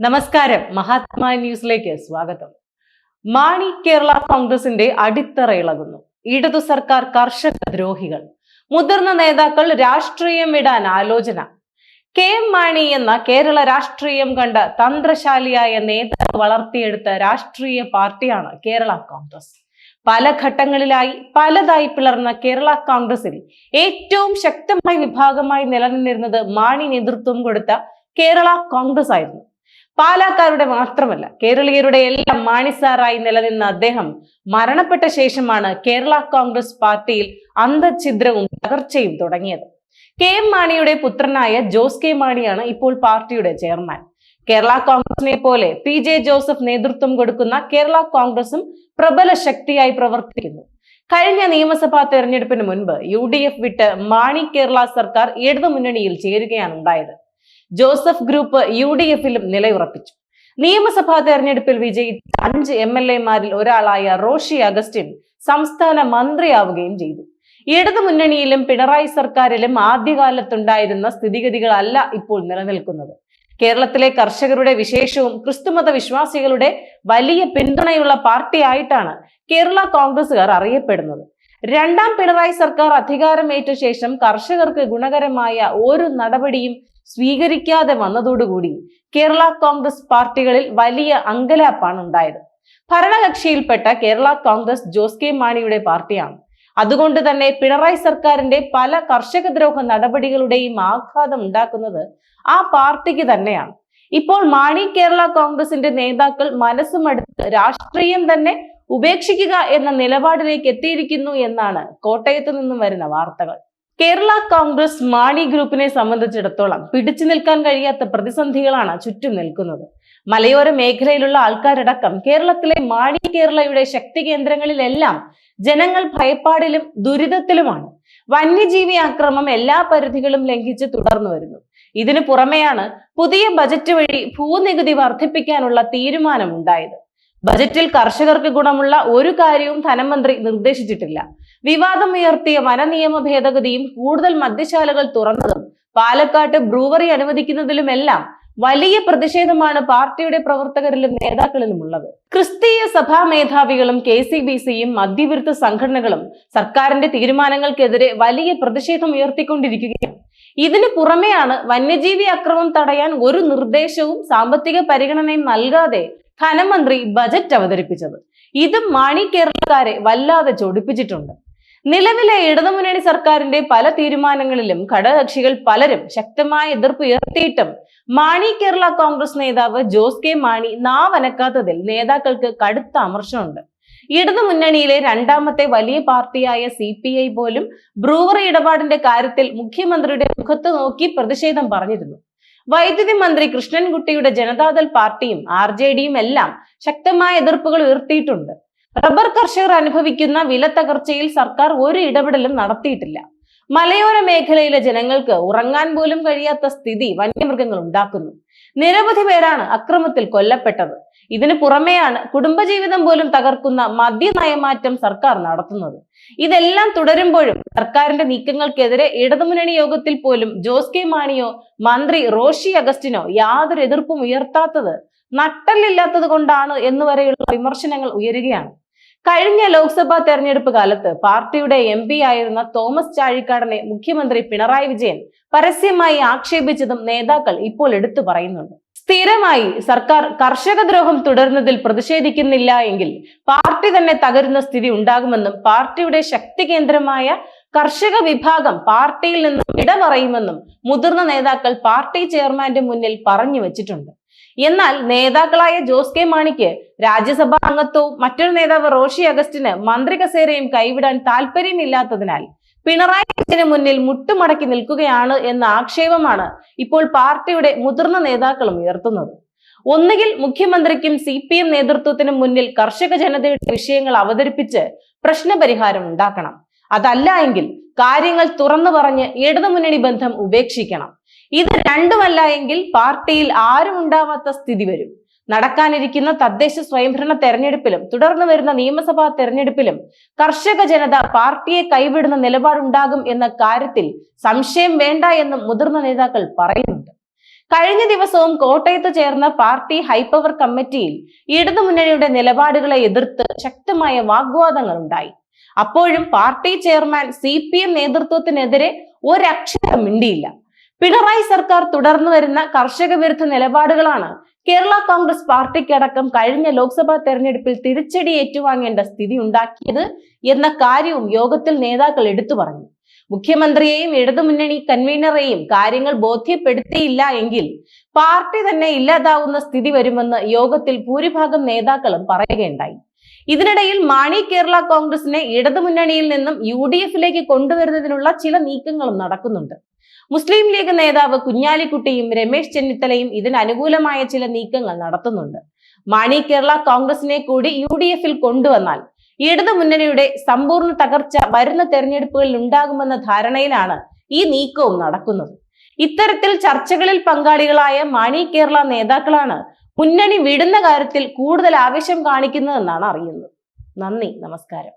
നമസ്കാരം. മഹാത്മാ ന്യൂസിലേക്ക് സ്വാഗതം. മാണി കേരള കോൺഗ്രസിന്റെ അടിത്തറ ഇളകുന്നു ഇടതു സർക്കാർ കർഷക ദ്രോഹികൾ. മുതിർന്ന നേതാക്കൾ രാഷ്ട്രീയം വിടാൻ ആലോചന. കെ എം മാണി എന്ന കേരള രാഷ്ട്രീയം കണ്ട തന്ത്രശാലിയായ നേതാവ് വളർത്തിയെടുത്ത രാഷ്ട്രീയ പാർട്ടിയാണ് കേരള കോൺഗ്രസ്. പല ഘട്ടങ്ങളിലായി പലതായി പിളർന്ന കേരള കോൺഗ്രസിൽ ഏറ്റവും ശക്തമായ വിഭാഗമായി നിലനിന്നിരുന്നത് മാണി നേതൃത്വം കൊടുത്ത കേരള കോൺഗ്രസ് ആയിരുന്നു. പാലാക്കാരുടെ മാത്രമല്ല കേരളീയരുടെ എല്ലാം മാണിസാറായി നിലനിന്ന അദ്ദേഹം മരണപ്പെട്ട ശേഷമാണ് കേരള കോൺഗ്രസ് പാർട്ടിയിൽ അന്തഛിദ്രവും തകർച്ചയും തുടങ്ങിയത്. കെ എം മാണിയുടെ പുത്രനായ ജോസ് കെ മാണിയാണ് ഇപ്പോൾ പാർട്ടിയുടെ ചെയർമാൻ. കേരള കോൺഗ്രസിനെ പോലെ പി ജെ ജോസഫ് നേതൃത്വം കൊടുക്കുന്ന കേരള കോൺഗ്രസും പ്രബല ശക്തിയായി പ്രവർത്തിക്കുന്നു. കഴിഞ്ഞ നിയമസഭാ തെരഞ്ഞെടുപ്പിന് മുൻപ് യു ഡി എഫ് വിട്ട് മാണി കേരള സർക്കാർ ഇടതുമുന്നണിയിൽ ചേരുകയാണ് ഉണ്ടായത്. ജോസഫ് ഗ്രൂപ്പ് യു ഡി എഫിലും നിലയുറപ്പിച്ചു. നിയമസഭാ തെരഞ്ഞെടുപ്പിൽ വിജയിച്ച അഞ്ച് എം എൽ എമാരിൽ ഒരാളായ റോഷി അഗസ്റ്റിൻ സംസ്ഥാന മന്ത്രിയാവുകയും ചെയ്തു. ഇടതു മുന്നണിയിലും പിണറായി സർക്കാരിലും ആദ്യകാലത്തുണ്ടായിരുന്ന സ്ഥിതിഗതികളല്ല ഇപ്പോൾ നിലനിൽക്കുന്നത്. കേരളത്തിലെ കർഷകരുടെ വിശേഷവും ക്രിസ്തുമത വിശ്വാസികളുടെ വലിയ പിന്തുണയുള്ള പാർട്ടിയായിട്ടാണ് കേരള കോൺഗ്രസുകാർ അറിയപ്പെടുന്നത്. രണ്ടാം പിണറായി സർക്കാർ അധികാരമേറ്റ ശേഷം കർഷകർക്ക് ഗുണകരമായ ഒരു നടപടിയും സ്വീകരിക്കാതെ വന്നതോടുകൂടി കേരള കോൺഗ്രസ് പാർട്ടികളിൽ വലിയ അങ്കലാപ്പാണ് ഉണ്ടായത്. ഭരണകക്ഷിയിൽപ്പെട്ട കേരള കോൺഗ്രസ് ജോസ് കെ മാണിയുടെ പാർട്ടിയാണ്. അതുകൊണ്ട് തന്നെ പിണറായി സർക്കാരിന്റെ പല കർഷകദ്രോഹ നടപടികളുടെയും ആഘാതം ഉണ്ടാക്കുന്നത് ആ പാർട്ടിക്ക് തന്നെയാണ്. ഇപ്പോൾ മാണി കേരള കോൺഗ്രസിന്റെ നേതാക്കൾ മനസ്സുമടുത്ത് രാഷ്ട്രീയം തന്നെ ഉപേക്ഷിക്കുക എന്ന നിലപാടിലേക്ക് എത്തിയിരിക്കുന്നു എന്നാണ് കോട്ടയത്ത് നിന്നും വരുന്ന വാർത്തകൾ. കേരള കോൺഗ്രസ് മാണി ഗ്രൂപ്പിനെ സംബന്ധിച്ചിടത്തോളം പിടിച്ചു നിൽക്കാൻ കഴിയാത്ത പ്രതിസന്ധികളാണ് ചുറ്റും നിൽക്കുന്നത്. മലയോര മേഖലയിലുള്ള ആൾക്കാരടക്കം കേരളത്തിലെ മാണി കേരളയുടെ ശക്തി കേന്ദ്രങ്ങളിലെല്ലാം ജനങ്ങൾ ഭയപ്പാടിലും ദുരിതത്തിലുമാണ്. വന്യജീവി ആക്രമം എല്ലാ പരിധികളും ലംഘിച്ച് തുടർന്നു വരുന്നു. ഇതിനു പുറമെയാണ് പുതിയ ബജറ്റ് വഴി ഭൂനികുതി വർദ്ധിപ്പിക്കാനുള്ള തീരുമാനം ഉണ്ടായത് ബജറ്റിൽ കർഷകർക്ക് ഗുണമുള്ള ഒരു കാര്യവും ധനമന്ത്രി നിർദ്ദേശിച്ചിട്ടില്ല. വിവാദം ഉയർത്തിയ വനനിയമ ഭേദഗതിയും കൂടുതൽ മദ്യശാലകൾ തുറന്നതും പാലക്കാട്ട് ബ്രൂവറി അനുവദിക്കുന്നതിലുമെല്ലാം വലിയ പ്രതിഷേധമാണ് പാർട്ടിയുടെ പ്രവർത്തകരിലും നേതാക്കളിലും ഉള്ളത്. ക്രിസ്തീയ സഭാ മേധാവികളും കെ സി ബി സിയും മദ്യവിരുദ്ധ സംഘടനകളും സർക്കാരിന്റെ തീരുമാനങ്ങൾക്കെതിരെ വലിയ പ്രതിഷേധം ഉയർത്തിക്കൊണ്ടിരിക്കുകയാണ്. ഇതിനു പുറമെയാണ് വന്യജീവി അക്രമം തടയാൻ ഒരു നിർദ്ദേശവും സാമ്പത്തിക പരിഗണനയും നൽകാതെ ധനമന്ത്രി ബജറ്റ് അവതരിപ്പിച്ചത്. ഇത് മണി കേരളക്കാരെ വല്ലാതെ ചൊടിപ്പിച്ചിട്ടുണ്ട്. നിലവിലെ ഇടതുമുന്നണി സർക്കാരിന്റെ പല തീരുമാനങ്ങളിലും ഘടകകക്ഷികൾ പലരും ശക്തമായ എതിർപ്പ് ഉയർത്തിയിട്ടും മാണി കേരള കോൺഗ്രസ് നേതാവ് ജോസ് കെ മാണി നാവനക്കാത്തതിൽ നേതാക്കൾക്ക് കടുത്ത അമർശമുണ്ട് ഇടതുമുന്നണിയിലെ രണ്ടാമത്തെ വലിയ പാർട്ടിയായ സി പി ഐ പോലും ബ്രൂവറി ഇടപാടിന്റെ കാര്യത്തിൽ മുഖ്യമന്ത്രിയുടെ മുഖത്ത് നോക്കി പ്രതിഷേധം പറഞ്ഞിരുന്നു. വൈദ്യുതി മന്ത്രി കൃഷ്ണൻകുട്ടിയുടെ ജനതാദൾ പാർട്ടിയും ആർ ജെ ഡിയും എല്ലാം ശക്തമായ എതിർപ്പുകൾ ഉയർത്തിയിട്ടുണ്ട്. റബ്ബർ കർഷകർ അനുഭവിക്കുന്ന വില തകർച്ചയിൽ സർക്കാർ ഒരു ഇടപെടലും നടത്തിയിട്ടില്ല. മലയോര മേഖലയിലെ ജനങ്ങൾക്ക് ഉറങ്ങാൻ പോലും കഴിയാത്ത സ്ഥിതി വന്യമൃഗങ്ങൾ ഉണ്ടാക്കുന്നു. നിരവധി പേരാണ് അക്രമത്തിൽ കൊല്ലപ്പെട്ടത്. ഇതിന് പുറമെയാണ് കുടുംബജീവിതം പോലും തകർക്കുന്ന മദ്യ നയമാറ്റം സർക്കാർ നടത്തുന്നത്. ഇതെല്ലാം തുടരുമ്പോഴും സർക്കാരിന്റെ നീക്കങ്ങൾക്കെതിരെ ഇടതുമുന്നണി യോഗത്തിൽ പോലും ജോസ് കെ മാണിയോ മന്ത്രി റോഷി അഗസ്റ്റിനോ യാതൊരു എതിർപ്പും ഉയർത്താത്തത് നട്ടല്ലില്ലാത്തത് കൊണ്ടാണ് എന്നുവരെയുള്ള വിമർശനങ്ങൾ ഉയരുകയാണ്. കഴിഞ്ഞ ലോക്സഭാ തെരഞ്ഞെടുപ്പ് കാലത്ത് പാർട്ടിയുടെ എം പി ആയിരുന്ന തോമസ് ചാഴിക്കാടനെ മുഖ്യമന്ത്രി പിണറായി വിജയൻ പരസ്യമായി ആക്ഷേപിച്ചതും നേതാക്കൾ ഇപ്പോൾ എടുത്തു പറയുന്നുണ്ട്. സ്ഥിരമായി സർക്കാർ കർഷക ദ്രോഹം തുടരുന്നതിൽ പ്രതിഷേധിക്കുന്നില്ല എങ്കിൽ പാർട്ടി തന്നെ തകരുന്ന സ്ഥിതി ഉണ്ടാകുമെന്നും പാർട്ടിയുടെ ശക്തി കേന്ദ്രമായ കർഷക വിഭാഗം പാർട്ടിയിൽ നിന്ന് ഇടപറയുമെന്നും മുതിർന്ന നേതാക്കൾ പാർട്ടി ചെയർമാന്റെ മുന്നിൽ പറഞ്ഞു വച്ചിട്ടുണ്ട്. എന്നാൽ നേതാക്കളായ ജോസ് കെ മാണിക്ക് രാജ്യസഭാ അംഗത്വവും മറ്റൊരു നേതാവ് റോഷി അഗസ്റ്റിന് മന്ത്രി കസേരയും കൈവിടാൻ താല്പര്യമില്ലാത്തതിനാൽ പിണറായി വിജയന് മുന്നിൽ മുട്ടുമടക്കി നിൽക്കുകയാണ് എന്ന ആക്ഷേപമാണ് ഇപ്പോൾ പാർട്ടിയുടെ മുതിർന്ന നേതാക്കളും ഉയർത്തുന്നത്. ഒന്നുകിൽ മുഖ്യമന്ത്രിക്കും സി പി എം നേതൃത്വത്തിനും മുന്നിൽ കർഷക ജനതയുടെ വിഷയങ്ങൾ അവതരിപ്പിച്ച് പ്രശ്നപരിഹാരം ഉണ്ടാക്കണം. അതല്ല എങ്കിൽ കാര്യങ്ങൾ തുറന്നു പറഞ്ഞ് ഇടതുമുന്നണി ബന്ധം ഉപേക്ഷിക്കണം. ഇത് രണ്ടുമല്ല എങ്കിൽ പാർട്ടിയിൽ ആരും ഉണ്ടാവാത്ത സ്ഥിതി വരും. നടക്കാനിരിക്കുന്ന തദ്ദേശ സ്വയംഭരണ തെരഞ്ഞെടുപ്പിലും തുടർന്ന് വരുന്ന നിയമസഭാ തെരഞ്ഞെടുപ്പിലും കർഷക ജനത പാർട്ടിയെ കൈവിടുന്ന നിലപാടുണ്ടാകും എന്ന കാര്യത്തിൽ സംശയം വേണ്ട എന്നും മുതിർന്ന നേതാക്കൾ പറയുന്നുണ്ട്. കഴിഞ്ഞ ദിവസവും കോട്ടയത്ത് ചേർന്ന പാർട്ടി ഹൈപ്പവർ കമ്മിറ്റിയിൽ ഇടതുമുന്നണിയുടെ നിലപാടുകളെ എതിർത്ത് ശക്തമായ വാഗ്വാദങ്ങൾ ഉണ്ടായി. അപ്പോഴും പാർട്ടി ചെയർമാൻ സി പി എം നേതൃത്വത്തിനെതിരെ ഒരക്ഷരം മിണ്ടിയില്ല. പിണറായി സർക്കാർ തുടർന്നു വരുന്ന കർഷക വിരുദ്ധ നിലപാടുകളാണ് കേരള കോൺഗ്രസ് പാർട്ടിക്കടക്കം കഴിഞ്ഞ ലോക്സഭാ തെരഞ്ഞെടുപ്പിൽ തിരിച്ചടി ഏറ്റുവാങ്ങേണ്ട സ്ഥിതി ഉണ്ടാക്കിയത് എന്ന കാര്യവും യോഗത്തിൽ നേതാക്കൾ എടുത്തു പറഞ്ഞു. മുഖ്യമന്ത്രിയെയും ഇടതുമുന്നണി കൺവീനറെയും കാര്യങ്ങൾ ബോധ്യപ്പെടുത്തിയില്ല എങ്കിൽ പാർട്ടി തന്നെ ഇല്ലാതാവുന്ന സ്ഥിതി വരുമെന്ന് യോഗത്തിൽ ഭൂരിഭാഗം നേതാക്കളും പറയുകയുണ്ടായി. ഇതിനിടയിൽ മാണി കേരള കോൺഗ്രസിനെ ഇടതുമുന്നണിയിൽ നിന്നും യു ഡി എഫിലേക്ക് കൊണ്ടുവരുന്നതിനുള്ള ചില നീക്കങ്ങളും നടക്കുന്നുണ്ട്. മുസ്ലിം ലീഗ് നേതാവ് കുഞ്ഞാലിക്കുട്ടിയും രമേശ് ചെന്നിത്തലയും ഇതിന് അനുകൂലമായ ചില നീക്കങ്ങൾ നടത്തുന്നുണ്ട്. മാണി കേരള കോൺഗ്രസിനെ കൂടി യു ഡി എഫിൽ കൊണ്ടുവന്നാൽ ഇടതു മുന്നണിയുടെ സമ്പൂർണ തകർച്ച വരുന്ന തെരഞ്ഞെടുപ്പുകളിൽ ഉണ്ടാകുമെന്ന ധാരണയിലാണ് ഈ നീക്കവും നടക്കുന്നത്. ഇത്തരത്തിൽ ചർച്ചകളിൽ പങ്കാളികളായ മാണി കേരള നേതാക്കളാണ് മുന്നണി വിടുന്ന കാര്യത്തിൽ കൂടുതൽ ആവശ്യം കാണിക്കുന്നതെന്നാണ് അറിയുന്നത്. നന്ദി നമസ്കാരം.